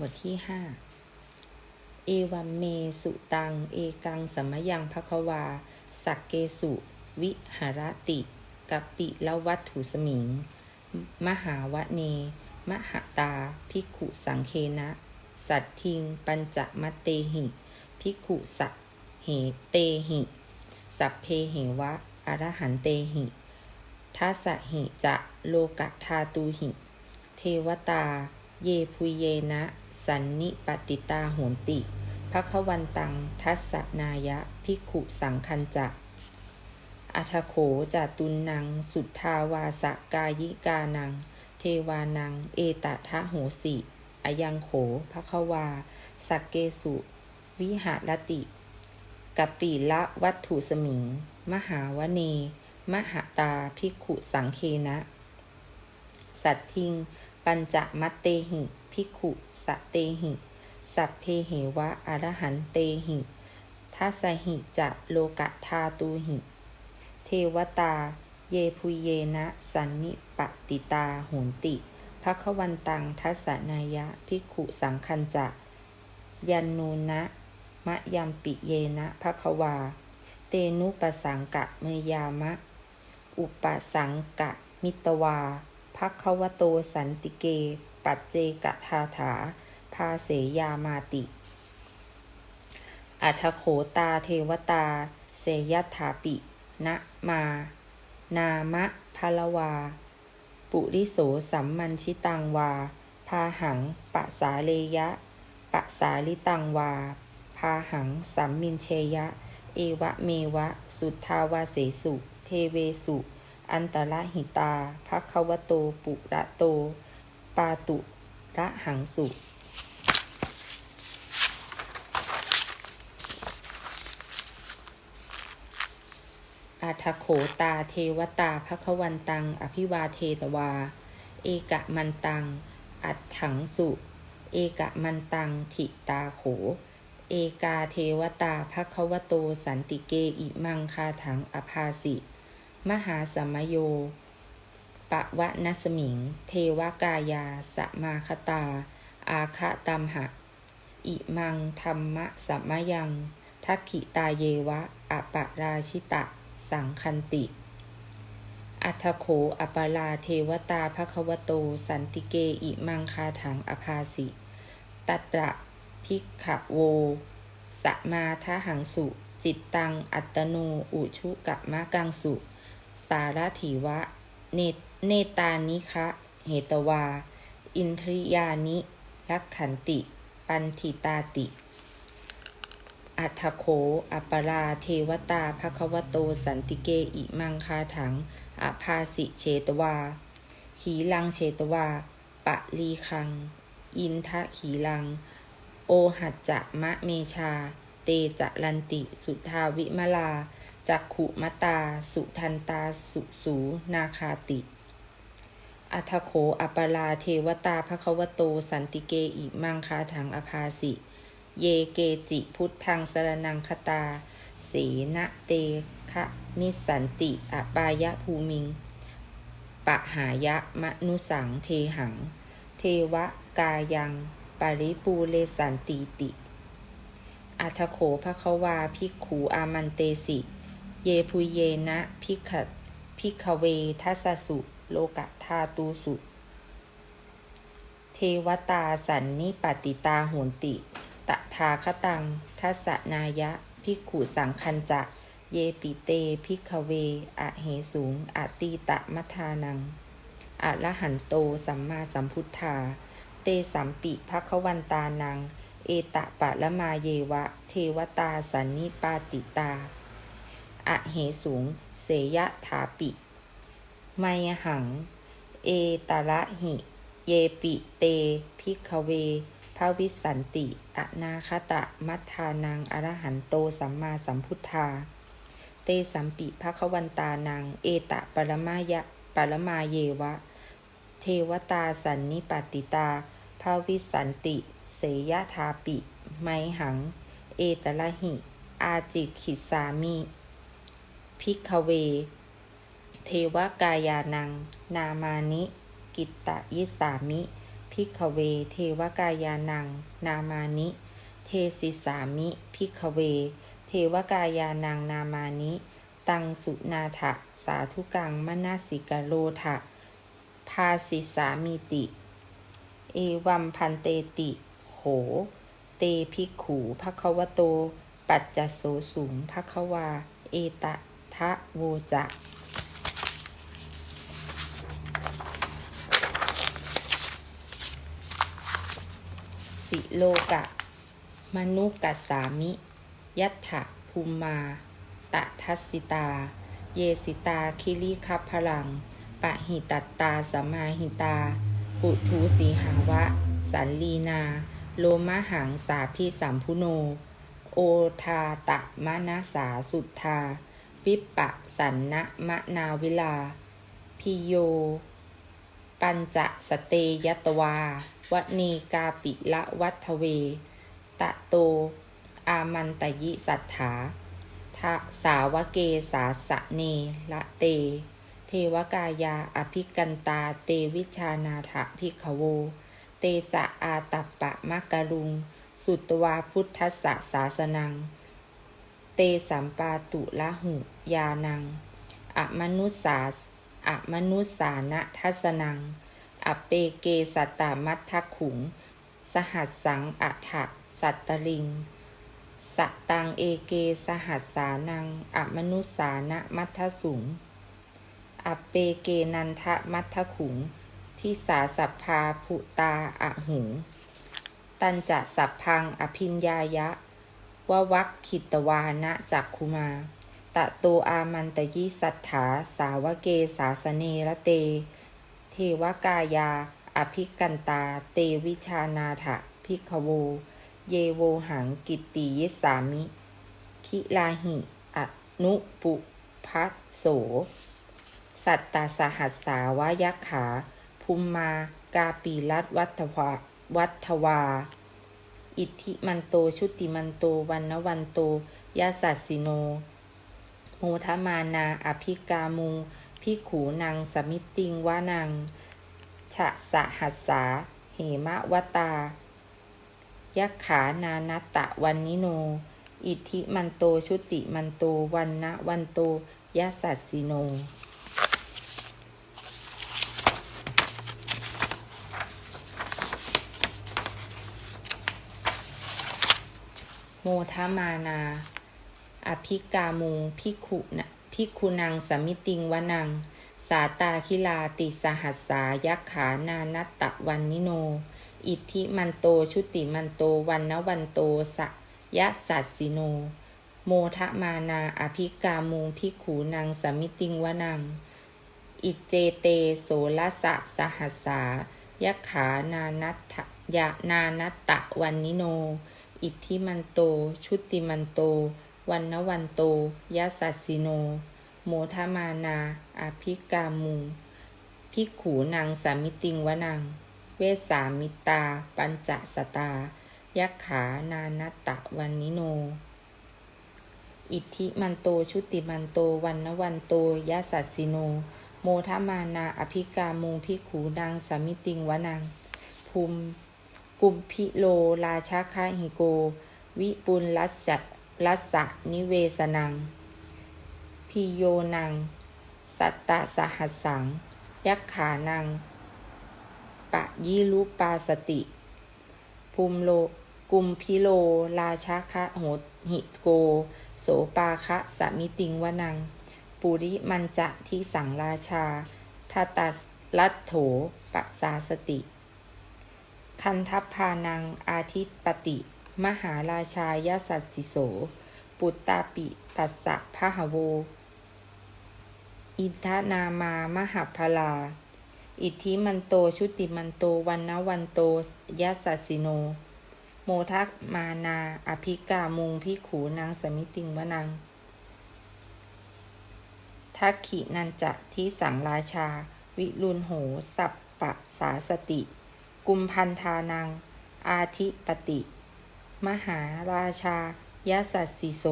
บทที่ห้าเอวัมเมสุตัง เอกังสมยังภควา สักเกสุ วิหารติกัปปิละวัตถุสมิง มหาวะเน มหตาภิกขุสังเคนะ สัตทิง ปัญจมัตเตหิภิกขุสะเหเตหิ สัพเพเหวะอรหันเตหิทัสหิจะโลกะทาตูหิ เทวตา เยพุเยนะ สันนิปติตาโหนติภควันตัง ทัสสนายะภิกขุสังคันจะอัทโขจาตุนนัง สุทธาวาสกายิกานัง เทวานัง เอตทะโหสิอายังโขภควา สักเกสุ วิหารติกัปปีละวัตถุสมิง มหาวเน มหาตาภิกขุสังเคนะ สัตทิง ปัญจมัตเตหิ ภิกขุสะเตหิ สัพเพเหวะอรหันเตหิทัสหิจะโลกะทาตูหิ เทวตา เยพุเยนะสันนิปติตาโหนติภควันตังทัสนายะภิกขุสังคันจะ ยันนูนะมะยัมปิเยนะภควา เตนุปสังกะเมยามะ อุปสังกะมิตวาภักควโตสันติเก ปัจเจกทาถา ภาเสยามาติ อัทโขตาเทวตา เสยัตถาปิ นะมา นามะพลวา ปุริโสสัมมันชิตังวา พาหังปะสาเลยะ ปะสาลิตังวา พาหังสัมมินเชยะ เอวะเมวะ สุทธาวาเสสุ เทเวสุ อันตรหิตาภควโต ปุระโต ปาตุระหังสุ อาทโขตาเทวตาภควันตัง อภิวาเทตวา เอกะมันตัง อัดถังสุ เอกะมันตัง ถิตาโข เอกาเทวตาภควโตสันติเกอิมังคาถังอภาสิ มหาสมโย ปะวะนสมิง เทวกายา สมาคตา อาคะตัมหะ อิมังธรรมะสัมมยัง ทักขิตาเยวะอปะราชิตะ สังคันติ อัทโขอปลาเทวตาภควโต สันติเกอิมังคาถังอภาสิตัตระพิกขโว สมาทหังสุ จิตตัง อัตโน อุชุกะมะกังสุ สารถีวะ เน เนตานิคะเหตวา อินทริยานิรักขันติ ปันทิตาติ อัทโข อัปปราเทวตาภควโต สันติเกอิมังคาถังอภาสิเชตวา ขีลังเชตวา ปะลีคัง อินทะขีลัง โอหัจจะมะเมชา เตจะลันติ สุทาวิมลาจักขุมตา สุทันตา สุสูนาคาติ อัทโขอัปปราเทวตาภควโต สันติเกอิมังคาถังอภาสิ เยเกจิพุทธังสรนังคตา เสนะเตคะมิสันติอปายะภูมิง ปะหายะมนุสังเทหัง เทวกายังปริปูเลสันติติ อัทโขภควาภิกขูอามันเตสิ เยพุเยนะ พิกขพิกเวทัสสุ โลกะทาตูสุ เทวตาสันนิปติตาโหนติตถาคตังทัสนายะภิกขุสังคันจะ เยปิเตภิกเว อะเหสูงอตีตะมัทานังอะระหันโตสัมมาสัมพุทธา เตสัมปิภควันตานัง เอตะปะละมาเยวะ เทวตาสันนิปาติตาอะเหสูง เสยะถาปิ ไมหัง เอตระหิ เยปิเตภิกเวภาวิสันติอนาคตะ มัทธานังอรหันโตสัมมาสัมพุทธา เตสัมปิภควันตานัง เอตะปรมายะปรมาเยวะ เทวตาสันนิปติตาภาวิสันติ เสยทาปิ ไมหัง เอตระหิ อาจิขิสามิภิกเว วกายานัง นามานิ กิตตยิสามิพิกเว เทวกายานัง นามานิ เทสิสามิพิกเว เทวกายานังนามานิ ตังสุนาถะสาธุกังมนาสิกโลทะภาสิสามิติ เอวัมพันเตติโหเตภิกขูภควโต ปัจจโสสุงภควา เอตะทะโวจะ สิโลกะ มนุกัสสามิ ยัตถะภูมมา ตะทัสสิตา เยสิตาคิริคัพพลัง ปะหิตัตตาสมาหิตา ปุทูสีหาวะ สันลีนา โลมะหังสาพิสัมพุโน โอทาตะมะนาสาสุทธา วิปปะสันนะมะนาวิลา พิโย ปัญจสเตยตวา วนีกาปิละวัฒเว ตะโต อามันตยิสัทธาทะสาวเกสาสะเนละเต เทวกายาอภิกันตาเตวิชานาถพิขโว เตจะอาตัปปะมะกะลุง สุตวาพุทธสสะสาสนัง เตสัมปาตุละหุยานังอมนุสสาอมนุสสานะทัสนัง อเปเกสัตตามัททขุง สหัสสังอัฏฐสัตตลิงสตังเอเกสหัสสานังอมนุสานะมัททสุงอเปเกนันทะมัททขุง ทิสาสัพพาภุตาอะหุง ตันจะสัพพังอภิญญายะววักขิตวานะจักคุมา ตะโตอามันตยิสัทธาสาวเกสาสเนระเต เทวกายา อภิกันตา เตวิชานาถะพิกขโว เยโวหังกิตติยสามิ คิลาหิ อนุปุพัสโส สัตตาสหัสสาวายขา ภูมมากาปีรัตวัตวาวัตวา อิทธิมันโต ชุติมันโต วันนวันโต ยาสัสสิโน โมทมานา อภิกามู พิขูนางสมิติงวานังฉะสะหัสสา เหมะวตา ยักขานานัตตะวันนิโน อิทธิมันโตชุติมันโตวันนะวันโตยะสัสสิโน โมทมานา อภิกามุงพิขุนะ พิกขุนังสมิติงวนัง สาตาคิลาติสหัสสายักขานานัตตะวันนิโน อิทธิมันโตชุติมันโตวันนวันโตสะยะสัสสิโน โมทะมานาอภิกามุงพิขูนังสมิติงวนัง อิเจเตโสลสะสหัสสายักขานานัตถะยะนานัตตะวันนิโน อิทธิมันโตชุติมันโต วันนวันโตยะสัสสิโน โมทมานาอภิกามุงพิกขูนางสามิติงวนัง เวสามิตา ปัญจสตา ยักขานานัตตะวันนิโน อิทธิมันโตชุติมันโตวันนวันโตยะสัสสิโน โมทมานาอภิกามุงพิกขูนางสามิติงวนัง ภูมิกุมพิโลราชาคาหิโก วิปุลลัสสะ ลัสสะนิเวสนัง พิโยนัง สัตตะสหัสสัง ยักขานัง ปะยิรุปาสติ ภูมิโลกุมพิโล ราชาคะโหหิโก โสปาคะสมิติงวนัง ปุริมันจะที่สังราชาทาตัสลัตโถปัสสาสติ คันทัพพานังอาทิตปติ มหาราชายาสัสสิโส ปุตตาปิตัสสะพะหโว อินทนามามหาพลา อิทธิมันโตชุติมันโตวันนวันโตยสัสสิโน โมทักมานา อภิกามุงพิขูนางสมิติงวนัง ทักขินันจะที่สังราชา วิรุณโห สัปปะสาสติ กุมพันธานัง อาทิปติ มหาราชายสัสสิโส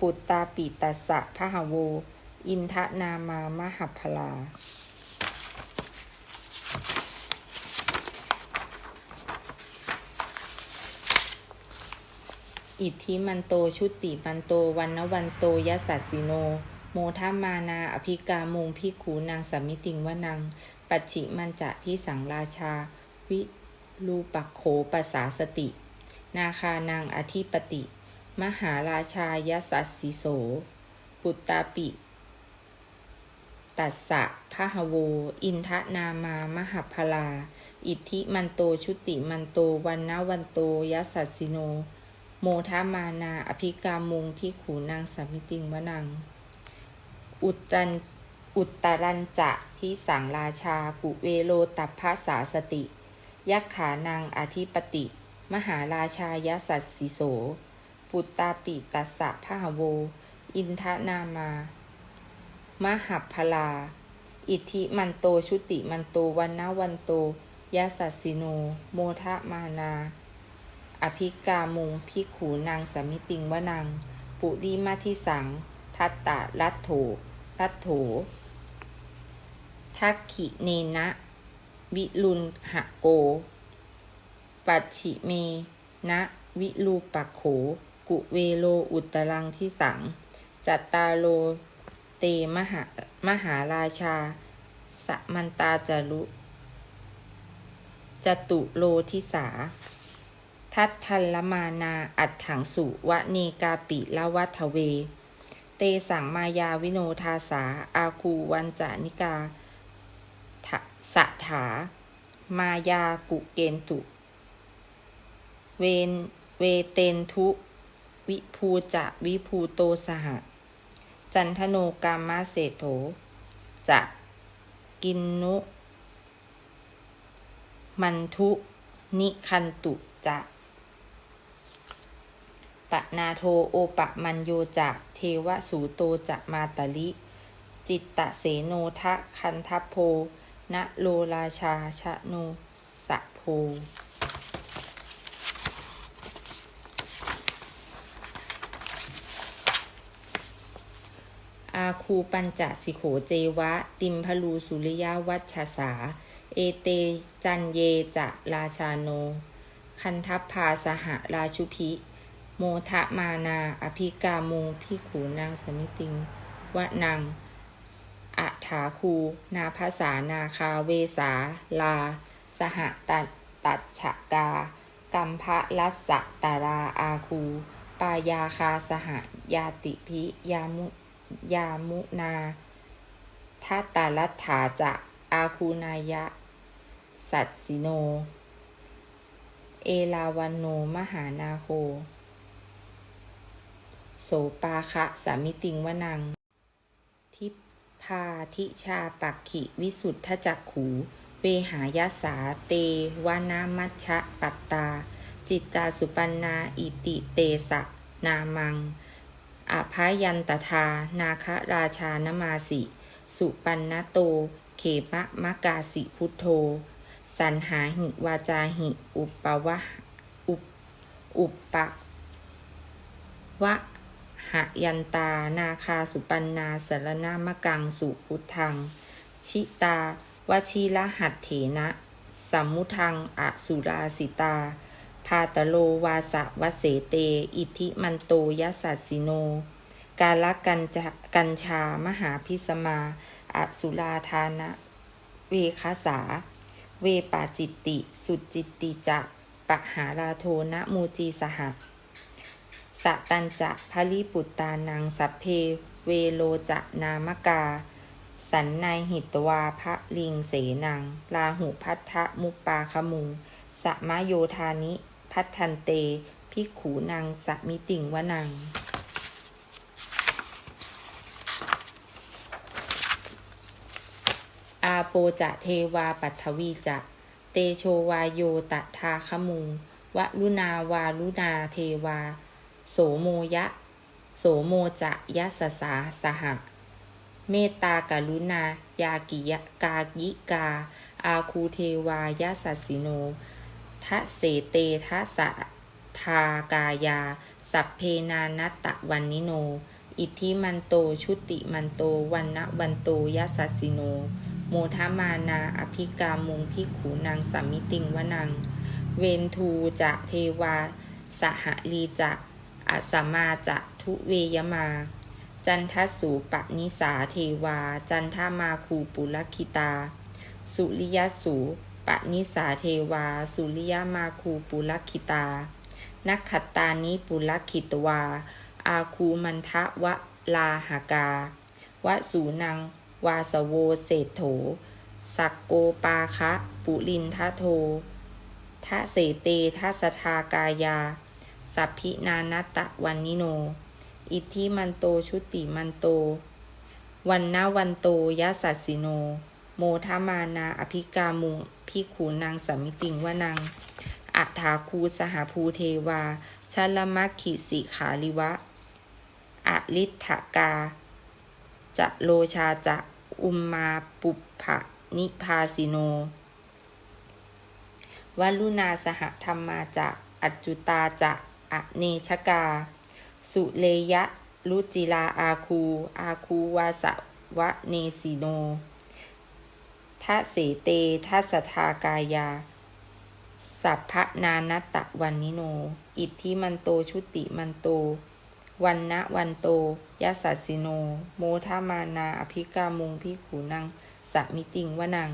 ปุตตาปิตัสสะพหโว อินทะนามามหัพลา อิทธิมันโตชุติมันโตวันนวันโตยสัสสิโน โมทามานาอภิกามุงพิขูนางสามิติงวนัง ปัจฉิมันจะที่สังราชา วิลูปักโขปสาสติ นาคานางอธิปติ มหาราชายสัสสิโส ปุตตาปิ ตัสสะพะหะโว อินทะนามามหพลา อิทธิมันโตชุติมันโตวันนวันโตยสัสสิโน โมทามานาอภิกามุงพิขูนางสัมมิติงวนัง อุตรันอุตตรันจะที่สังราชาปุเวโลตัพพะสาสติ ยักขานางอธิปติ มหาราชายสัสสิโส ปุตตาปิตัสสะพะหะโว อินทะนามา มหัพลา อิทธิมันโตชุติมันโตวันนาวันโตยะสัสสิโน โมทะมานา อภิกามุงพิขูนางสมิติงวนัง ปุริมาทิสัง ทัตตะรัตโถรัตโถ ทักขิเนนะ วิลุนหะโก ปัจฉิเมนะวิลูปักโข กุเวโลอุตรังที่สัง จัตตาโลเตมหามหาราชา สมันตาจารุจตุโลทิสา ทัตทัลมานา อัดถังสุวะเนกาปิละวัทเว เตสังมายาวิโนทาสา อาคูวันจานิกาสถา มายากุเกนตุ เวนเวเตนทุวิภูจะวิภูโตสหจันทโนกามมาเศโถ จะกินนุ มันทุ นิคันตุจะปะนาโทโอปะมันโยจะเทวสูโตจะมาตลิ จิตตะเสโนทะคันทัพโพณโลราชาชะโนสะโพ อาคูปัญจสิโขเจวะ ติมพลูสุริยวัชสา เอเตจันเยจะราชาโน คันทัพพาสหราชุพิ โมทะมานา อภิกามุงพิขูนางสมิติงวะนังอัฐาคู นาภาษานาคาเวสา ลา สหตัดตัดฉะกา กัมพะลัสสะตาราอาคู ปายาคาสหยาติพิยามุ ยามุนาทัตตาลัตถาจะอาคูนายะ สัตสิโน เอลาวันโนมหานาโค โสปาคะสามิติงวนัง ทิพาทิชาปักขิวิสุทธจักขู เวหายาสาเตวานามัชชะปัตตา จิตตาสุปันนาอิติเตสะนามัง อภายันตทา นาคราชานมาสิ สุปันนโต เขมะมะกาสิพุทโธ สันหาหิวาจาหิ อุปวะอุปอุปปะวะหยันตา นาคาสุปันนาสรณามะกังสุพุทธัง ชิตาวชิละหัตเถนะ สัมมุทังอสุราสิตา พาตโลวาสะวะเสเต อิทิมันโตยสัสสิโน กาลกันจะกัญชามหาพิสมาอสุราธานะ เวคาสา เวปาจิตติ สุจิตติจะปะหาราโทนะมูจีสหะสะตันจะพลิปุตตานังสัพเพ เวโลจะนามกา สันในหิตวาพระลิงเสนัง ลาหุพัทธมุปปาคมุงสมโยธานิ พัทธันเตพิกขูนางสมิติงวนัง อาโปจะเทวาปัทวีจะ เตโชวาโยตทาคมุงวลุนาวาลุนาเทวา โสโมยะ โสโมจะยะสสาสหะ เมตตากรุณา ยากิยะกายิกา อาคูเทวายะสัสสิโน ทะเสเตทะสะทากายา สัพเพนานัตตะวันนิโน อิทธิมันโตชุติมันโตวันนะวันโตยะสัสสิโน โมทมานาอภิกามุงพิขูนางสัมมิติงวนัง เวนทูจะเทวา สหลีจะอัสสมาจะทุเวยมา จันทสูปนิสาเทวา จันทมาคูปุลคิตา สุริยสู ปนิสาเทวา สุริยมาคูปุลคิตา นักขัตตานิปุลคิตวา อาคูมันทะวะลาหากาวสูนัง วาสโวเศรษโถ สักโกปาคะ ปุลินทะโททะเสเตทัสทากายา สัพพินานัตตะวันนิโน อิทธิมันโตชุติมันโต วันนาวันโตยะสัสสิโน โมทมานาอภิกามุง พิขูนางสมิติงวนังอัฐาคูสหภูเทวาชลมัคคิสิขาลิวะอลิทธกา จะโลชาจะอุมมาปุปภะนิพาสิโนวัลุนาสหธรรมาจะอัจจุตาจะอเนชกา สุเลยะ รุจิลาอาคู อาคูวาสวะเนสิโน ทะเสเตทัสทากายา สัพพนานัตตะวันนิโน อิทธิมันโตชุติมันโต วันนะวันโตยะสัสสิโน โมทามานาอภิกามุงพิขูนังสมิติงวนัง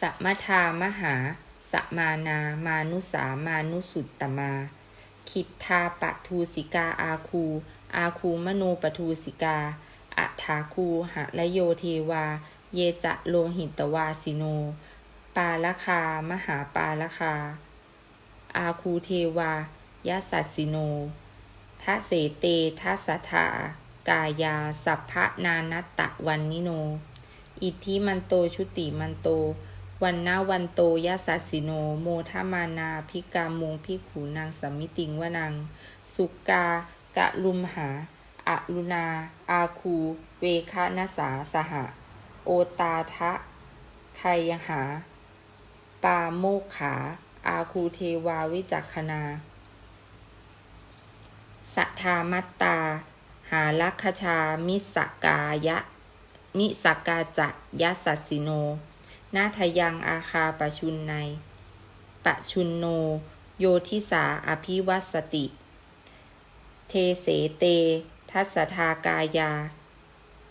สัมทามหา สมานา มานุสามานุสุตตมา คิดทาปะทูสิกาอาคู อาคูมโนปทูสิกา อัฐาคูหะละโยเทวา เยจะโลหิตวาสิโน ปาละคา มหาปาละคา อาคูเทวายะสัสสิโนทะเสเตทัสทากายา สัพพนานัตตะวันนิโน อิทธิมันโตชุติมันโต วันนาวันโตยะสัสสิโน โมทมานาพิกามงพิขูนางสัมมิติงวนังสุกากะลุมหาอลุนา อาคู เวคานสาสหะ โอตาทะไคยหา ปาโมขา อาคูเทวาวิจักขณาสัทธามัตตา หาลักขชา มิสกายะนิสกาจะยะสัสสิโน นาทยังอาคาปชุนใน ปชุนโน โยทิสาอภิวัสติ เทเสเต ทัสทากายา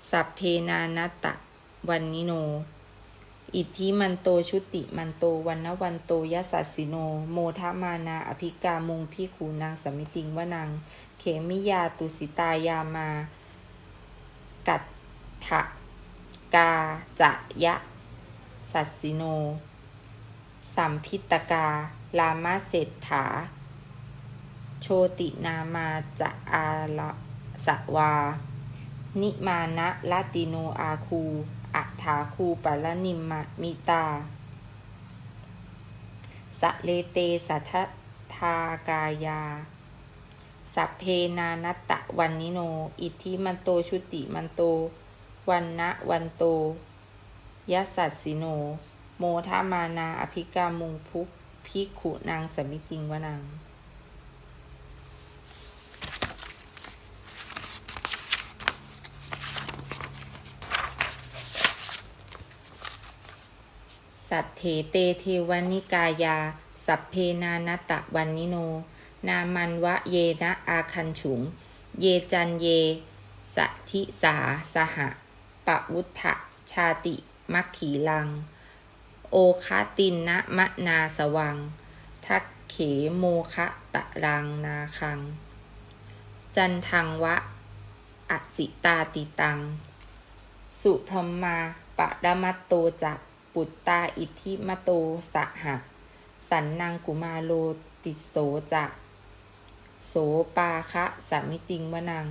สัพเพนานตตะวันนิโน อิทธิมันโตชุติมันโตวันนวันโตยสัสสิโน โมทมานาอภิกามุงพิขูนางสมิติงวนัง เขมิยาตุสิตายามา กัตถะกาจะยะ สัสสิโน สัมพิตกา ลามาเศรษฐา โชตินามาจะอาละสวา นิมานะลาติโนอาคูอัฏฐาคูปะละนิมมะมิตา สะเลเตสัทธากายา สัพเพนานัตตะวันนิโน อิทธิมันโตชุติมันโต วันนะวันโต ยะสัสสิโน โมทามานาอภิกามุงพุกพิกขุนางสมิติงวนังสัตเถเตเทวนิกายา สัพเพนานตะวันนิโน นามันวะเยนะอาคันฉุง เยจันเย สัทิสาสหะปะวุฒะชาติ มัคขีลัง โอคาตินนะมะนาสวัง ทักเขโมคะตะรังนาคัง จันทังวะอสิตาติตัง สุพรหมาปะดมัตโตจักปุตตาอิทิมโตสหะสันนังกุมาโลติโสจะโสปาคะสามิติงวนัง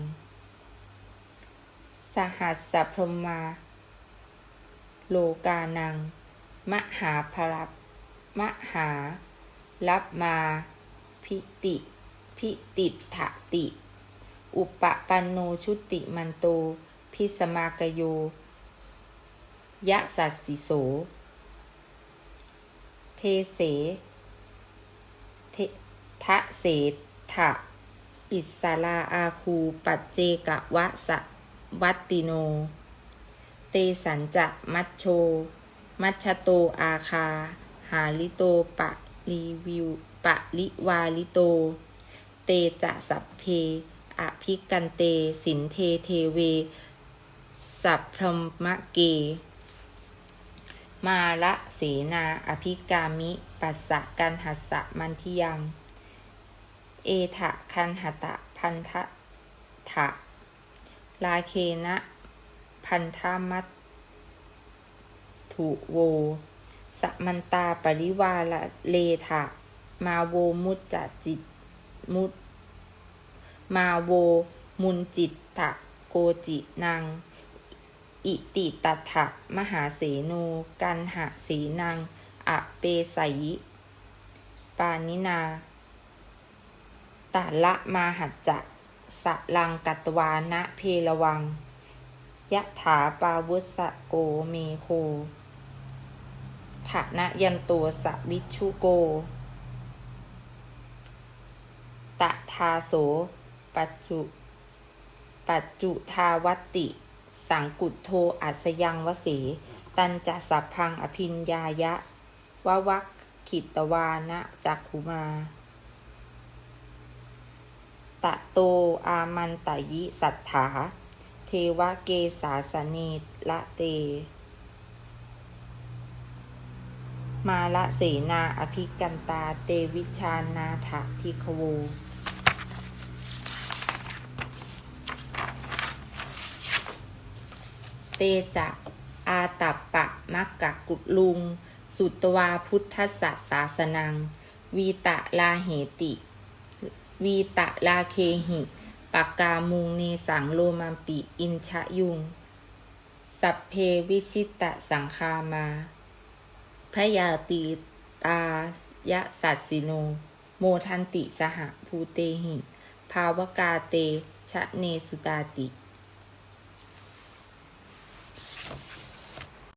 สหัสสะพรหมา โลกานัง มหาพรับมหารับมา พิติ พิติถะติ อุปปันโนชุติมันโต พิสมากโย ยะสัสสิโส เทเสเททะเสถะอิสลาอาคู ปัจเจกะวะสะวัตติโน เตสันจะมัชโช มัชโตอาคา หาลิโตปะรีวิวปะลิวาลิโต เตจะสัพเพอภิกันเต สินเทเทเว สัพพรหมะเก มาละเสนาอภิกามิปัสสะกันหัสสะมันทิยัง เอทะคันหตะพันทะถะลาเคนะ พันธามัตถุโว สมันตาปริวาลเลทะมาโวมุจจจิตมุตมาโวมุนจิตตะโกจินัง อิติตัถะมหาเสโนกันหะสีนังอะเปสยิปานินาตาละมาหัจจะสะลังกัตวานะเพลวัง ยะถาปาวุสะโกเมโคถะนะยันตัวสวิชุโก ตะทาโส ปัจจุ ปัจจุทาวัติ สังกุตโทอัสยังวเสตันจะสัพพังอภินญายะ วะวักขิตวานะจักขุมา ตะโตอามันตยิสัทธา ทวเกสาสเนละเต มาละเสนาอภิกันตาเตวิชานาถพิคโวเตจะอาตัปปะมักกะกุลุง สุตวาพุทธศาสาสนัง วีตะลาเหติ วีตะลาเคหิ ปากกามุงเนสังโลมามปิอินชะยุง สัพเพวิชิตะสังคามาพยาตีตายะสัตสิโน โมทันติสหภูเตหิ ภาวกาเต ชะเนสุตาติ